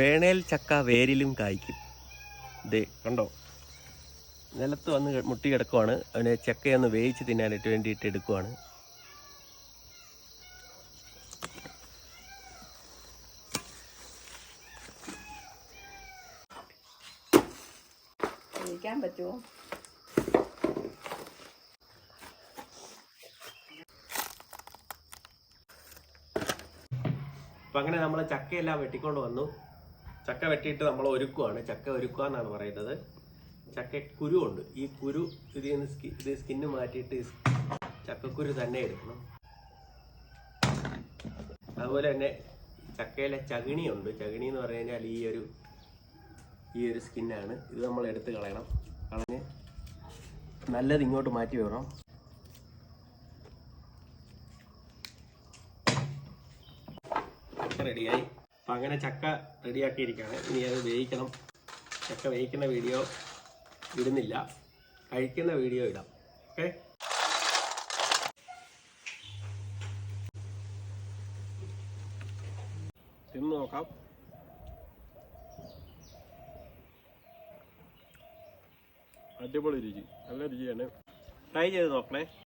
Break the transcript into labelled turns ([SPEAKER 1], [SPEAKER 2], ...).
[SPEAKER 1] വേണേൽ ചക്ക വേരിലും കായ്ക്കും. ദേ കണ്ടോ? നിലത്ത് വന്ന് മുട്ടി കിടക്കുവാണ്. അവനെ ചക്കയൊന്ന് വേവിച്ച് തിന്നാനായിട്ട് വേണ്ടിയിട്ട് എടുക്കുവാണ്.
[SPEAKER 2] കഴിക്കാൻ പറ്റുമോ?
[SPEAKER 1] അപ്പം അങ്ങനെ നമ്മൾ ചക്കയെല്ലാം വെട്ടിക്കൊണ്ട് വന്നു. ചക്ക വെട്ടിയിട്ട് നമ്മൾ ഒരുക്കുവാണ്. ചക്ക ഒരുക്കുക എന്നാണ് പറയുന്നത്. ചക്ക കുരുവുണ്ട്. ഈ കുരു നിന്ന് സ്കി ഇത് സ്കിന്ന് മാറ്റിയിട്ട് ചക്കക്കുരു തന്നെ എടുക്കണം. അതുപോലെ തന്നെ ചക്കയിലെ ചകിണിയുണ്ട്. ചകിണി എന്ന് പറഞ്ഞു കഴിഞ്ഞാൽ ഈ ഒരു ഈ ഒരു സ്കിന്നാണ് ഇത് നമ്മൾ എടുത്ത് കളയണം. കളഞ്ഞ് നല്ലത് ഇങ്ങോട്ട് മാറ്റി വരണം റെഡിയായി അപ്പം അങ്ങനെ ചക്ക റെഡിയാക്കിയിരിക്കുകയാണ്. ഇനി അത് വേവിക്കണം. ചക്ക വേവിക്കുന്ന വീഡിയോ ഇടുന്നില്ല. കഴിക്കുന്ന വീഡിയോ ഇടാം. ഓക്കെ? തിന്ന് നോക്കാം.
[SPEAKER 3] അടിപൊളി രുചി. നല്ല രുചിയാണ്.
[SPEAKER 1] ട്രൈ ചെയ്ത് നോക്കണേ.